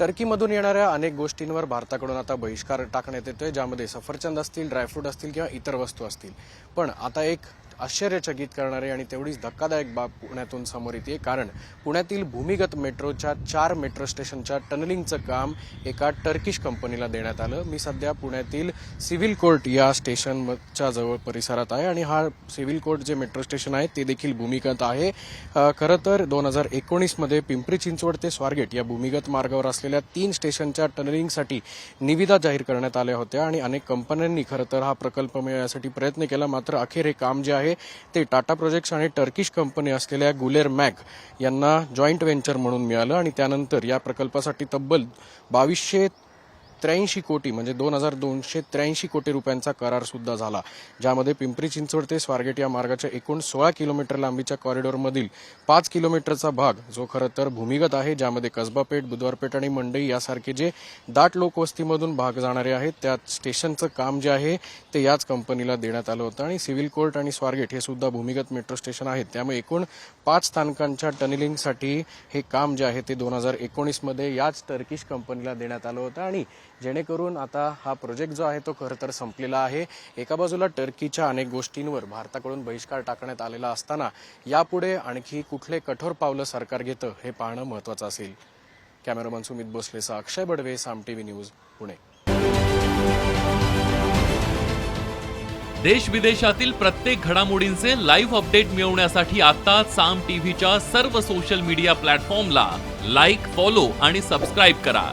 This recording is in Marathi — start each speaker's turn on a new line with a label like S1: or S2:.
S1: टर्कीमधून येणाऱ्या अनेक गोष्टींवर भारताकडून आता बहिष्कार टाकण्यात येतोय ज्यामध्ये सफरचंद असतील ड्रायफ्रूट असतील किंवा इतर वस्तू असतील. पण आता एक आश्चर्यचकित करणारी आणि तेवढीच धक्कादायक बाब पुण्यातून समोर येते कारण पुण्यातील भूमिगत मेट्रोच्या चार मेट्रो स्टेशनच्या टनलिंगचं काम एका टर्किश कंपनीला देण्यात आलं. मी सध्या पुण्यातील सिव्हिल कोर्ट या स्टेशनच्या जवळ परिसरात आहे आणि हा सिव्हिल कोर्ट जे मेट्रो स्टेशन आहे ते देखील भूमिगत आहे. खरं तर दोन हजार एकोणीसमध्ये पिंपरी चिंचवड ते स्वारगेट या भूमिगत मार्गावर असलेल्या तीन स्टेशनच्या टनलिंगसाठी निविदा जाहीर करण्यात आल्या होत्या आणि अनेक कंपन्यांनी खरं तर हा प्रकल्प मिळण्यासाठी प्रयत्न केला. मात्र अखेर हे काम जे आहे ते टाटा प्रोजेक्ट्स आणि टर्किश कंपनी असलेल्या गुलेर मॅग यांना जॉईंट व्हेंचर म्हणून मिळालं आणि त्यानंतर या प्रकल्पासाठी तब्बल बावीसशे त्र्याऐंशी कोटी म्हणजे दोन हजार दोनशे त्र्याऐंशी कोटी रुपयांचा करार सुद्धा झाला ज्यामध्ये पिंपरी चिंचवड ते स्वारगेट या मार्गाच्या एकूण सोळा किलोमीटर लांबीच्या कॉरिडॉरमधील पाच किलोमीटरचा भाग जो खरं तर भूमिगत आहे ज्यामध्ये कसबापेठ बुधवारपेठ आणि मंडई यासारखे जे दाट लोकवस्तीमधून भाग जाणारे आहेत त्या स्टेशनचं काम जे आहे ते याच कंपनीला देण्यात आलं होतं. आणि सिव्हिल कोर्ट आणि स्वारगेट हे सुद्धा भूमिगत मेट्रो स्टेशन आहेत. त्यामुळे एकूण पाच स्थानकांच्या टनेलिंगसाठी हे काम जे आहे ते दोन हजार एकोणीसमध्ये याच टर्किश कंपनीला देण्यात आलं होतं. आणि जेणेकरून आता हा प्रोजेक्ट जो आहे तो खरं तर संपलेला आहे. एका बाजूला टर्कीच्या अनेक गोष्टींवर भारताकडून बहिष्कार टाकण्यात आलेला असताना यापुढे आणखी कुठले कठोर पावलं सरकार घेतं हे पाहणं महत्वाचं असेल. कॅमेरामन सुमित भोसलेचा अक्षय बडवे साम टीव्ही न्यूज पुणे.
S2: देश विदेशातील प्रत्येक घडामोडींचे लाईव्ह अपडेट मिळवण्यासाठी आता साम टीव्हीच्या सर्व सोशल मीडिया प्लॅटफॉर्मला लाईक फॉलो आणि सबस्क्राईब करा.